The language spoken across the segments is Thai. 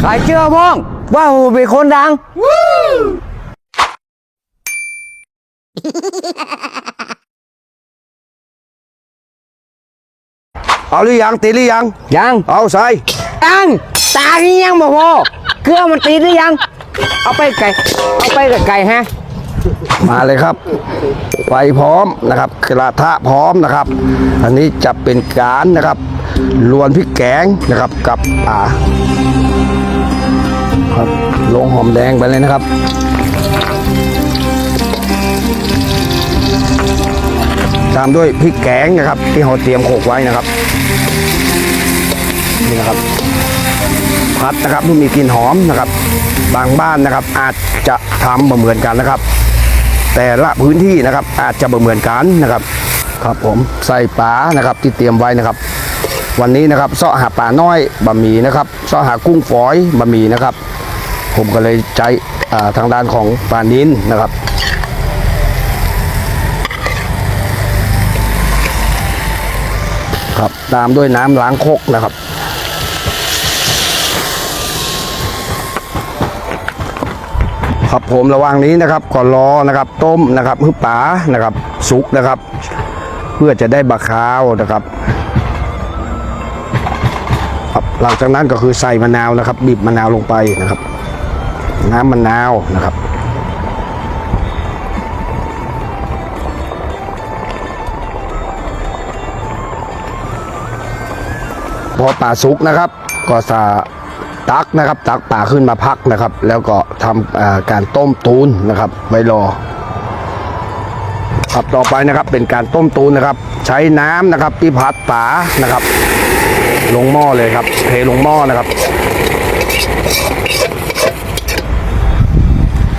ใครเชื่อพ้อง ว่าหูเป็นคนดัง เอาหรือยังตีหรือยัง ยัง เอาใส่ยังตาที่ยังบ่พอเครื่องมันตีหรือยัง เอาไปไก่ เอาไปกับไก่ฮะ มาเลยครับไฟพร้อมนะครับกระทะพร้อมนะครับ อันนี้จะเป็นการนะครับลวนพริกแกงนะครับกับอ่า ครับลงหอมแดงไปเลยนะครับตามด้วยพริกแกงนะครับ ที่เราเตรียมโขลกไว้นะครับนี่นะครับพัดนะครับที่มีกลิ่นหอมนะครับ บางบ้านนะครับ อาจจะทำเหมือนกันนะครับ แต่ละพื้นที่นะครับอาจจะเหมือนกันนะครับ ครับผมใส่ปลานะครับที่เตรียมไว้นะครับ วันนี้นะครับเสาะหาปลาน้อยบะหมี่นะครับเสาะหากุ้งฝอยบะหมี่นะครับ ผมก็เลยใช้ทางด้านของปานินนะครับครับตามด้วยน้ำล้างคกนะครับ ครับผมระหว่างนี้นะครับก็รอนะครับต้มนะครับให้ปลานะครับสุกนะครับ เพื่อจะได้บะคาวนะครับครับหลังจากนั้นก็คือใส่มะนาวนะครับ บีบมะนาวลงไปนะครับ น้ำมะนาวนะครับพอป่าสุกนะครับ ก็สาตักนะครับ ตักป่าขึ้นมาพักนะครับ แล้วก็ทำการต้มตูนนะครับ ไว้รอครับต่อไปนะครับเป็นการต้มตูนนะครับ ใช้น้ำนะครับที่พัดป่านะครับ ลงหม้อเลยครับ เทลงหม้อนะครับ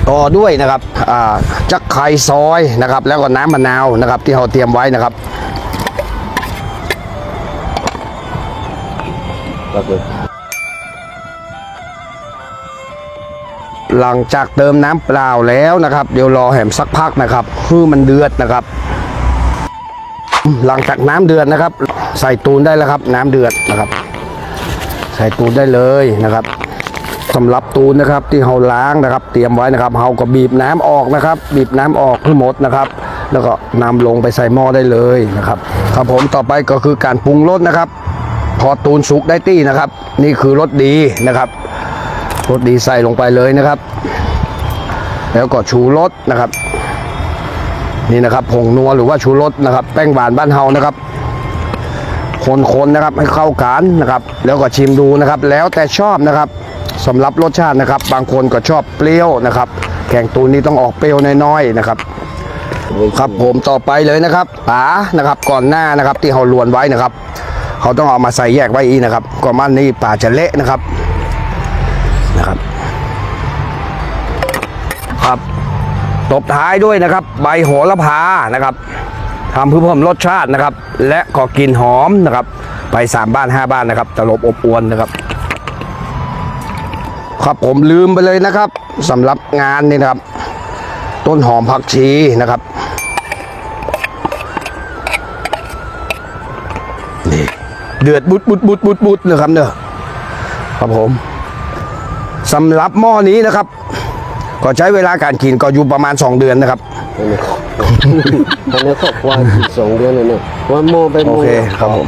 ต่อด้วยนะครับอ่าจักไข่ซอยนะครับ แล้วก็น้ำมะนาวนะครับ ที่เราเตรียมไว้นะครับหลังจากเติมน้ำเปล่าแล้วนะครับ เดี๋ยวรอแหมสักพักนะครับคือมันเดือดนะครับ หลังจากน้ำเดือดนะครับ ใส่ตูนได้แล้วครับ น้ำเดือดนะครับ ใส่ตูนได้เลยนะครับ สำหรับตูนนะครับ ที่เราล้างนะครับ เตรียมไว้นะครับเราก็บีบน้ำออกนะครับ บีบน้ำออกทั้งหมดนะครับ แล้วก็นำลงไปใส่หม้อได้เลยนะครับครับผมต่อไปก็คือการปรุงรสนะครับ พอตูนสุกได้ตี้นะครับ นี่คือรสดีนะครับรสดีใส่ลงไปเลยนะครับ แล้วก็ชูรสนะครับนี่นะครับผงนัวหรือว่าชูรสนะครับ แป้งหวานบ้านเฮานะครับ คนๆนะครับให้เข้ากันนะครับ แล้วก็ชิมดูนะครับ แล้วแต่ชอบนะครับ สำหรับรสชาตินะครับ บางคนก็ชอบเปรี้ยวนะครับ แกงตูนนี้ต้องออกเปรี้ยวน้อยๆนะครับ ครับผมต่อไปเลยนะครับปานะครับก่อนหน้านะครับที่เขาลวนไว้นะครับ เขาต้องเอามาใส่แยกไว้อีกนะครับก่อนมันนี่ปลาจะเละนะครับนะครับ ครับตบท้ายด้วยนะครับ ใบโหระพานะครับทำเพื่อเพิ่มรสชาตินะครับ และก็กลิ่นหอมนะครับ ไปสามบ้านห้าบ้านนะครับตลบอบอวนนะครับ ครับผมลืมไปเลยนะครับสำหรับงานนี่นะครับ ต้นหอมผักชีนะครับนี่เดือดบุดบุดบุดบุดบุดเลยครับเนอะครับผมสำหรับหม้อนี้นะครับ ก็ใช้เวลาการกินก็อยู่ประมาณ 2 เดือนนะครับตอนนี้ครอบครัวอีกสองเดือนเลยเนี่ยว่าโมไปโอโมเคครับผม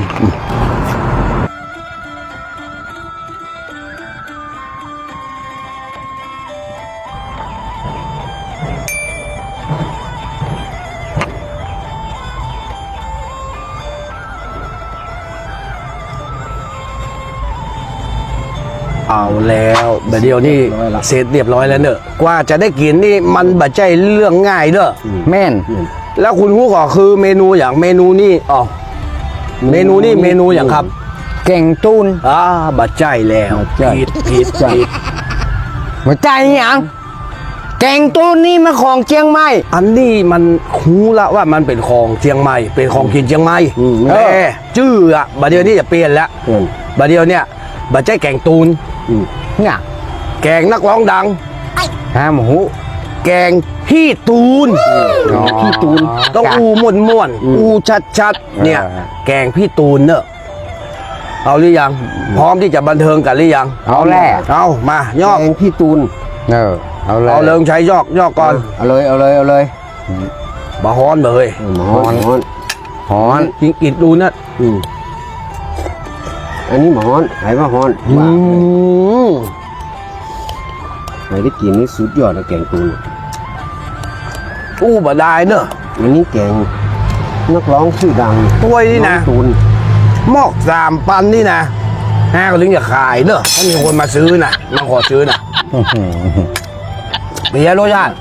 เอาแล้วแต่เดียวนี่เสร็จเรียบร้อยแล้วเนอะกว่าจะได้กินนี่มันบัดใจเรื่องง่ายเนอะแม่น แล้วคุณฮู้ก็คือเมนูอย่างเมนูนี่อ๋อเมนูนี่เมนูอย่างครับเก่งตูนอ่าบัดใจแล้วบัดใจผิดผิดผิดหัวใจยังเก่งตูนนี่มาของเชียงใหม่ อันนี้มันคูละว่ามันเป็นของเชียงใหม่ เป็นของกินเชียงใหม่อืมแต่ชื่ออะบัดเดียวนี้จะเปลี่ยนแล้วเพื่อนบัดเดียวเนี่ย บัดใจแกงตูนอืมเนี่ยแกงนักร้องดังห้ามหูแกงพี่ตูน พี่ตูนต้องอูม่วนม่วนๆอืมอูชัดชัดๆเนี่ยเออแกงพี่ตูนเนอะเอาหรือยัง พร้อมที่จะบันเทิงกันหรือยัง เอาแหละเอามายอกแกงพี่ตูน เออเอาเลยเอาเริงใช้ยอกยอกก่อน เอาเลยเอาเลยเอาเลยบะฮ้อนเบยหมอนหมอนหอนกินกินดูนะอืม อันนี้หมอนไหมาหอนอืว่ามไหได้กินนี่สุดยอดนะแกงตูนอู้บะได้เนอะ อันนี้แกงนักร้องชื่อดังถ้วยนี่นะ องตูนหมอกสามปันนี่นะห้าก็ถึงจะขายเนอะถ้ามีคนมาซื้อนะมาขอซื้อนะเป็นยังรสชาติ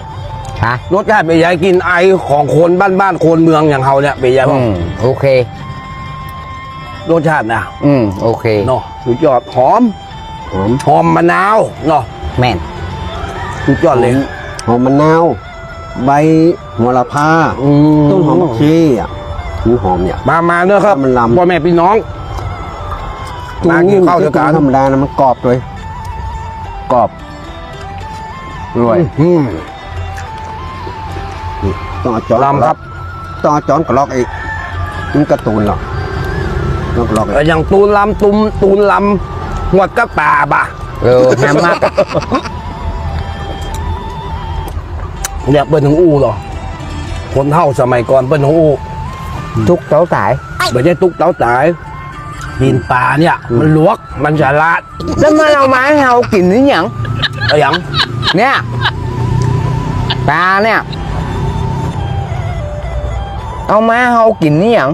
ฮะรสชาติเป็นยังกินไอของคนบ้านบ้านๆคนเมืองอย่างเฮาเนี่ยเป็นยังอืมโอเค รสชาตินะอืมโอเคเนาะสุดยอดหอมหอมหอมมะนาวเนาะแม่นสุดยอดเลยหอมมะนาวใบหัวละพาอืต้นหอมมะชีอะมันหอมเนี่ยมามาเนอะครับมันลำพ่อแม่พี่น้องมากินข้าวตูด้วยกันธรรมดานะมันกรอบเลยกรอบรวยอืมนี่ต้องเอาจอนลำครับต้องเอาจอนกระลอกอีกมันการะตูนหรอกต้ องกระลอกอีกแล้วอย่างตูนลำตุมตูนลำหัวดกระป่าบ่ะเออแฮมมากเนี่ยเปิ้ลของอู่เหรอคนเท่าสมัยก่อนเปิ้ลของอู่ทุกเต้าสายไม่ใช่ตุ๊กเต้าตายกินปลาเนี่ย มันลวกมันฉลาดแล้วมันเอามาให้เรากินหรือยังอะไรอย่างเนี่ยปลาเนี่ย เอามาให้เรากินนี่ยัง